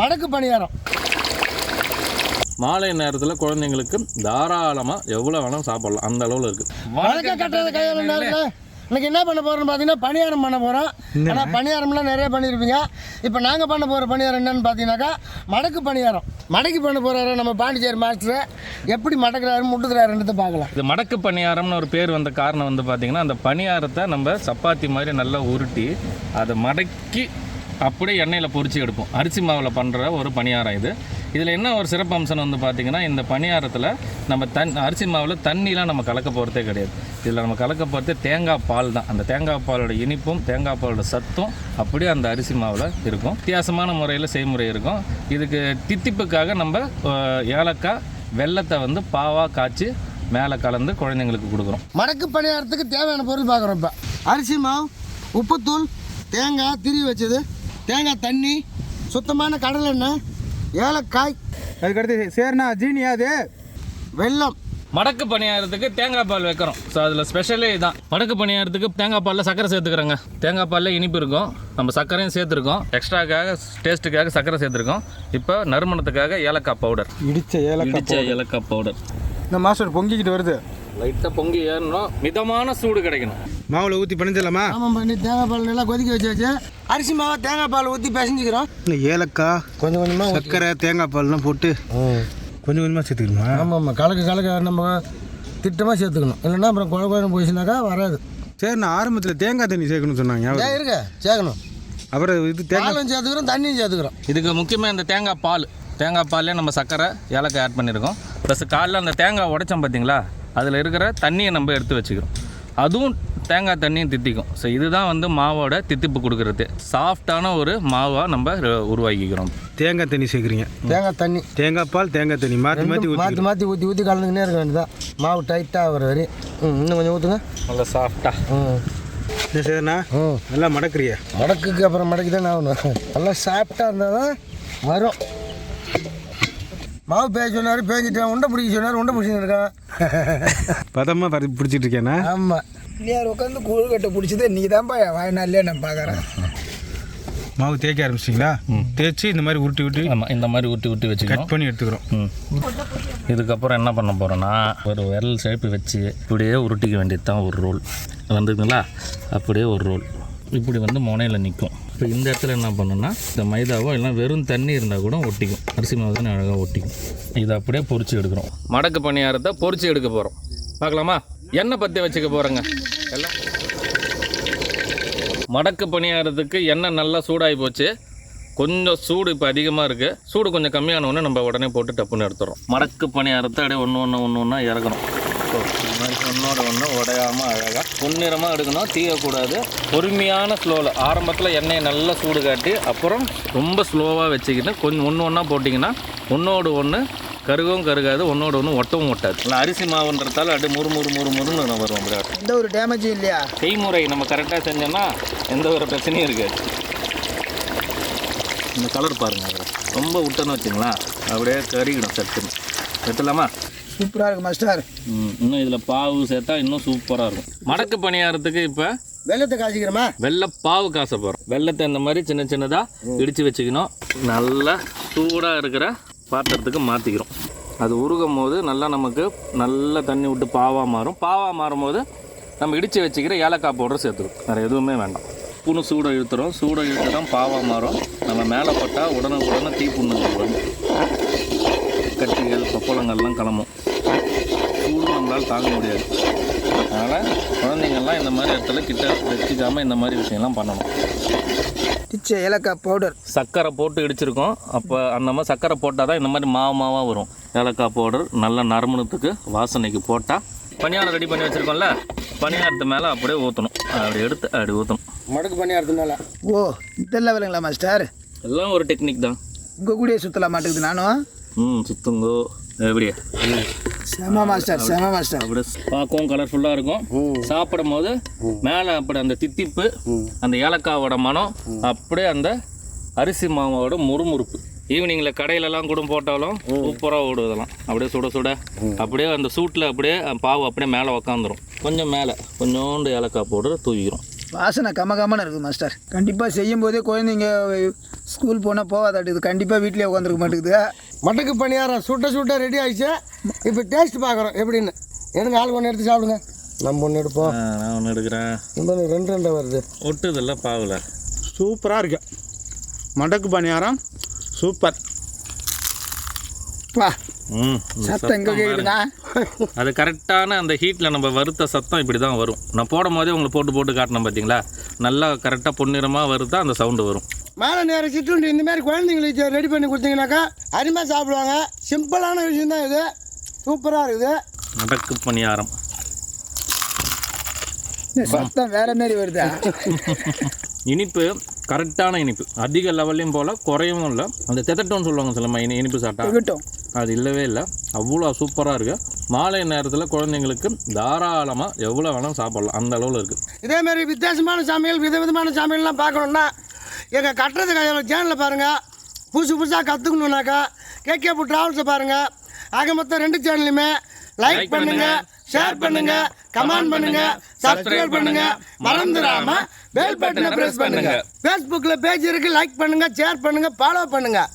மடக்கு பணியாரம். மாலை நேரத்தில் குழந்தைங்களுக்கு தாராளமாக எவ்வளோ வேணாலும் சாப்பிடலாம். அந்த அளவில் இருக்குது வழக்க கட்டுறது கையால் நேரத்தில் இன்னைக்கு என்ன பண்ண போகிறோம்னு பார்த்தீங்கன்னா பணியாரம் பண்ண போகிறோம் ஆனால் பணியாரம்லாம் நிறைய பண்ணியிருப்பீங்க இப்போ நாங்கள் பண்ண போகிற பணியாரம் என்னன்னு பார்த்தீங்கன்னாக்கா மடக்கு பணியாரம். மடக்கி பண்ண போகிறாரு நம்ம பாண்டிச்சேரி மாஸ்டர். எப்படி மடக்கிறாரு முட்டுக்கிறாருன்றதை பார்க்கலாம். இது மடக்கு பணியாரம்னு ஒரு பேர் வந்த காரணம் வந்து பார்த்திங்கன்னா அந்த பணியாரத்தை நம்ம சப்பாத்தி மாதிரி நல்லா உருட்டி அதை மடக்கி அப்படியே எண்ணெயில் பொறிச்சு எடுப்போம். அரிசி மாவில் பண்ணுற ஒரு பணியாரம் இது. இதில் என்ன ஒரு சிறப்பு அம்சம் வந்து பார்த்திங்கன்னா இந்த பணியாரத்தில் நம்ம தன் அரிசி மாவில் தண்ணிலாம் நம்ம கலக்க போகிறதே கிடையாது. இதில் நம்ம கலக்க போகிறதே தேங்காய் பால் தான். அந்த தேங்காய் பாலோட இனிப்பும் தேங்காய் பாலோட சத்தும் அப்படியே அந்த அரிசி மாவில் இருக்கும். வித்தியாசமான முறையில் செய்முறை இருக்கும். இதுக்கு தித்திப்புக்காக நம்ம ஏலக்காய் வெல்லத்தை வந்து பாவாக காய்ச்சி மேலே கலந்து குழந்தைங்களுக்கு கொடுக்குறோம். மடக்கு பணியாரத்துக்கு தேவையான பொருள் பார்க்குறோம் இப்போ. அரிசி மாவு உப்புத்தூள் தேங்காய் திரி வச்சது. தேங்காய் தண்ணி சுத்தமான கடலெண்ணெய் ஏலக்காய். அதுக்கடுத்து சரிண்ணா ஜீனியா அது? வெல்லம். மடக்கு பணியாரத்துக்கு தேங்காய் பால் வைக்கிறோம். ஸோ அதில் ஸ்பெஷலே இதான். மடக்கு பணியாரத்துக்கு தேங்காய் பாலில் சக்கரை சேர்த்துக்கிறோங்க. தேங்காய் பாலில் இனிப்பு இருக்கும். நம்ம சர்க்கரையும் சேர்த்துருக்கோம். எக்ஸ்ட்ராக்காக டேஸ்ட்டுக்காக சக்கரை சேர்த்துருக்கோம். இப்போ நறுமணத்துக்காக ஏலக்காய் பவுடர் இடிச்ச ஏலக்காய் இடிச்ச ஏலக்காய் பவுடர் இந்த மாஸ்டர் பொங்கிக்கிட்டு வருது. லைட்டாக பொங்கி ஏறணும். மிதமான சூடு கிடைக்கணும். மாவில் ஊற்றி பிணைஞ்சிடலாமா? ஆமாம் பண்ணி தேங்காய் பால் நல்லா கொதிக்க வச்சாச்சு. அரிசி மாவை தேங்காய் பால் ஊற்றி பிசைஞ்சிக்கிறோம். இந்த ஏலக்காய் கொஞ்சம் கொஞ்சமாக சர்க்கரை தேங்காய் பால்லாம் போட்டு கொஞ்சம் கொஞ்சமாக சேர்த்துக்கணுமா? ஆமாம் ஆமாம் கலக்கு கலக்க நம்ம திட்டமாக சேர்த்துக்கணும். இல்லைன்னா அப்புறம் குழ குழம்பு போயிடுச்சுனாக்கா வராது. சரிண்ணா ஆரம்பத்தில் தேங்காய் தண்ணி சேர்க்கணும்னு சொன்னாங்க ஏன் இருக்க சேர்க்கணும். அப்புறம் இது தேங்காய் பாலும் சேர்த்துக்கிறோம் தண்ணியும் சேர்த்துக்கிறோம். இதுக்கு முக்கியமாக இந்த தேங்காய் பால். தேங்காய் பால்லே நம்ம சர்க்கரை ஏலக்காய் ஆட் பண்ணியிருக்கோம். ப்ளஸ் காலைல அந்த தேங்காய் உடைச்சோம் பார்த்தீங்களா அதில் இருக்கிற தண்ணியை நம்ம எடுத்து வச்சுக்கிறோம். அதுவும் தேங்காய் தண்ணியும் தித்திக்கும். ஸோ இதுதான் வந்து மாவோட தித்திப்பு கொடுக்கறது. சாஃப்டான ஒரு மாவாக நம்ம ர- உருவாக்கிக்கிறோம். தேங்காய் தண்ணி சேர்க்குறீங்க. தேங்காய் தண்ணி. தேங்காய் பால் தேங்காய் தண்ணி மாற்றி மாற்றி ஊற்றி மாற்றி மாற்றி ஊற்றி ஊற்றி கலந்துக்கினே இருக்க வேண்டியதான் மாவு டைட்டாக வர வரி. ம் இன்னும் கொஞ்சம் ஊற்றுங்க நல்லா சாஃப்டாக ம் என்ன சரிண்ணா ம் நல்லா மடக்குறியா? மடக்குக்கு அப்புறம் மடக்கி தானே ஆகணும். நல்லா சாப்பிட்டா இருந்தால் தான் வரும். மாவு பேய சொன்னார் பேஞ்சிட்டான் உண்டை பிடிக்க சொன்னார் உண்டை பிடிச்சின்னு இருக்கான். பதமாக பறி பிடிச்சிட்டு இருக்கேண்ணா ஆமாம் நேர் உட்காந்து கூழ்கட்டை பிடிச்சது நீ தான்ப்பா வாய்நாள்லேயே நான் பார்க்குறேன் மாவு தேய்க்க ஆரம்பிச்சிட்டிங்களா? தேய்ச்சி இந்த மாதிரி உருட்டி விட்டு ஆமாம் இந்த மாதிரி ஊட்டி ஊட்டி வச்சுக்கணும். கட் பண்ணி எடுத்துக்கிறோம். ம். இதுக்கப்புறம் என்ன பண்ண போகிறோன்னா ஒரு விரல் ஷேப்பு வச்சு இப்படியே உருட்டிக்க வேண்டியது தான் ஒரு ரோல் வந்துதுங்களா அப்படியே ஒரு ரோல் இப்படி வந்து முனையில் நிற்கும் இப்போ இந்த இடத்துல என்ன பண்ணணும்னா இந்த மைதாவோ எல்லாம் வெறும் தண்ணி இருந்தால் கூட ஒட்டிக்கும். அரிசி மாவு தானே அழகாக ஒட்டிக்கும். இதை அப்படியே பொறிச்சு எடுக்கிறோம். மடக்கு பணியாரத்தை பொறிச்சு எடுக்க போகிறோம் பார்க்கலாமா? எண்ணெய் பற்றி வச்சுக்க போகிறோங்க எல்லாம். மடக்கு பணியாரத்துக்கு எண்ணெய் நல்லா சூடாகி போச்சு. கொஞ்சம் சூடு இப்போ அதிகமாக இருக்குது சூடு கொஞ்சம் கம்மியான உடனே நம்ம உடனே போட்டு டப்புன்னு எடுத்துறோம் மடக்கு பணியாரத்தை அப்படியே ஒன்று ஒன்று ஒன்று ஒன்றா இறக்கணும். ஸோ இந்த மாதிரி ஒன்றோட ஒன்று உடையாமல் அழகாக பொன்னிறமாக எடுக்கணும் தீயக்கூடாது பொறுமையான ஸ்லோவில் ஆரம்பத்தில் எண்ணெயை நல்லா சூடு காட்டி அப்புறம் ரொம்ப ஸ்லோவாக வச்சுக்கிட்டு கொஞ்சம் ஒன்று ஒன்றா போட்டிங்கன்னா ஒன்றோடு ஒன்று கருகவும் கருகாது ஒன்றோடு ஒன்று ஒட்டவும் ஒட்டாது இல்லை அரிசி மாவுன்றதால அப்படியே முறு முறு முறு முறுன்னு வரும் அப்படியே எந்த ஒரு டேமேஜும் இல்லையா செய்முறை நம்ம கரெக்டாக செஞ்சோம்னா எந்த ஒரு பிரச்சனையும் இருக்காது இந்த கலர் பாருங்கள் ரொம்ப விட்டோன்னு வச்சுங்களா அப்படியே கறிக்கிடும் சட்டுன்னு. எடுத்துலாமா சூப்பராக இருக்கு மாஸ்டர் ம், இன்னும் இதில் பாவு சேர்த்தா இன்னும் சூப்பராக இருக்கும். மடக்கு பணியாரத்துக்கு இப்போ வெள்ளத்தை காய்ச்சிக்கிறோமா? வெள்ளை பாவு காச போகிறோம் வெள்ளத்தை இந்த மாதிரி சின்ன சின்னதாக இடித்து வச்சுக்கணும். நல்லா சூடாக இருக்கிற பாத்திரத்துக்கு மாற்றிக்கிறோம் அது உருகும் போது நல்லா நமக்கு நல்லா தண்ணி விட்டு பாவாக மாறும். பாவாக மாறும் போது நம்ம இடித்து வச்சுக்கிற ஏலக்காய் பவுடர் சேர்த்துக்கணும். வேறு எதுவுமே வேண்டாம். புண்ணு சூடை இழுத்துறோம். சூடை இழுத்து தான் பாவாக மாறும். நம்ம மேலே பட்டால் உடனே உடனே தீ வரும் கட்டிகள் கொப்பளங்கள்லாம் கிளம்பும். சூடு நம்மளால் தாங்க முடியாது. அதனால் குழந்தைங்கள்லாம் இந்த மாதிரி இடத்துல கிட்ட வச்சுக்காமல் இந்த மாதிரி விஷயம்லாம் பண்ணணும். டிச்ச ஏலக்காய் பவுடர். சர்க்கரை போட்டு இடிச்சிருக்கோம். அப்போ அந்த மாதிரி சர்க்கரை போட்டால் தான் இந்த மாதிரி மாவு மாவாக வரும். ஏலக்காய் பவுடர் நல்ல நறுமணத்துக்கு வாசனைக்கு போட்டால் பணியாரம் ரெடி பண்ணி வச்சுருக்கோம்ல பணியாரத்து மேலே அப்படியே ஊற்றணும் அப்படி எடுத்து அப்படி ஊற்றணும் மடக்கு பணியாரத்தினால ஓ இந்த லெவலுங்களா மாஸ்டர் எல்லாம் ஒரு டெக்னிக் தான். உங்கள் கூடயே சுற்றலாம் மாட்டேங்குது நானும்? ம் சுத்துங்கோ. எப்படியே செம மாஸ்டர் செம மாஸ்டர். அப்படியே பார்க்கவும் கலர்ஃபுல்லாக இருக்கும். சாப்பிடும் போது மேலே அப்படி அந்த தித்திப்பு அந்த ஏலக்காவோட மனம் அப்படியே அந்த அரிசி மாவோட முறுமுறுப்பு. ஈவினிங்கில் கடையிலலாம் கூட போட்டாலும் சூப்பராக ஓடுவதெல்லாம் அப்படியே சுட சுட. அப்படியே அந்த சூட்டில் அப்படியே பாவு அப்படியே மேலே உக்காந்துரும். கொஞ்சம் மேலே கொஞ்சோண்டு ஏலக்காய் பவுடர் தூவிக்கிறோம் வாசனை கம கமன்னு இருக்குது மாஸ்டர். கண்டிப்பாக செய்யும் போதே குழந்தைங்க ஸ்கூல் போனால் போகாதாட்டு. இது கண்டிப்பாக வீட்டிலே உட்காந்துருக்க மாட்டேங்குது. மடக்கு பணியாரம் சுட்ட சுட்ட ரெடி ஆயிடுச்சு. இப்போ டேஸ்ட் பார்க்குறோம். எப்படின்னு? எடுங்க ஆள் ஒன்று எடுத்து சாப்பிடுங்க. நம்ம ஒன்று எடுப்போம். நான் ஒன்று எடுக்கிறேன். இந்த ரெண்டு ரெண்டாக வருது. ஒட்டுதில்ல பாவில். சூப்பராக இருக்கு. மடக்கு பணியாரம் சூப்பர். சத்தம் எங்கே கேட்குதுங்க அது கரெக்டான அந்த ஹீட்டில் நம்ம வறுத்த சத்தம் இப்படி தான் வரும். நான் போடும் போதே உங்களுக்கு போட்டு போட்டு காட்டினேன் பார்த்தீங்களா நல்லா கரெக்டாக பொன்னிறமாக வறுத்தா அந்த சவுண்டு வரும். மேலே நேர சிற்றுண்டி இந்த மாதிரி குழந்தைங்களுக்கு ரெடி பண்ணி கொடுத்தீங்கன்னாக்கா அருமையாக சாப்பிடுவாங்க. சிம்பிளான விஷயம் தான் இது. சூப்பராக இருக்குது. மடக்கு பணியாரம். சத்தம் வேற மாரி வருதா? இனிப்பு கரெக்டான இனிப்பு. அதிக லெவல்லையும் போல் குறையவும் இல்லை. அந்த தெத்தட்டோன்னு சொல்லுவாங்க சிலமா இனி இனிப்பு சாப்பிட்டா. அது இல்லவே இல்லை. அவ்வளோ சூப்பராக இருக்குது மாலை நேரத்தில் குழந்தைங்களுக்கு தாராளமாக எவ்வளோ வேணாலும் சாப்பிடலாம். அந்த அளவில் இருக்குது இதே மாதிரி வித்தியாசமான சமையல் விதவிதமான சமையல்லாம் பார்க்கணுன்னா எங்கள் கட்டுறது கையில் சேனலில் பாருங்கள் புதுசு புதுசாக கற்றுக்கணுன்னாக்கா கேகேபு ட்ராவல்ஸை பாருங்கள் ஆக மொத்தம் ரெண்டு சேனலுமே லைக் பண்ணுங்க ஷேர் பண்ணுங்க கமெண்ட் பண்ணுங்க சப்ஸ்கிரைப் பண்ணுங்க. மறந்துடாம பெல் பட்டனை பிரஸ் பண்ணுங்க. ஃபேஸ்புக்கில் பேஜ் இருக்கு லைக் பண்ணுங்க ஷேர் பண்ணுங்க ஃபாலோ பண்ணுங்க.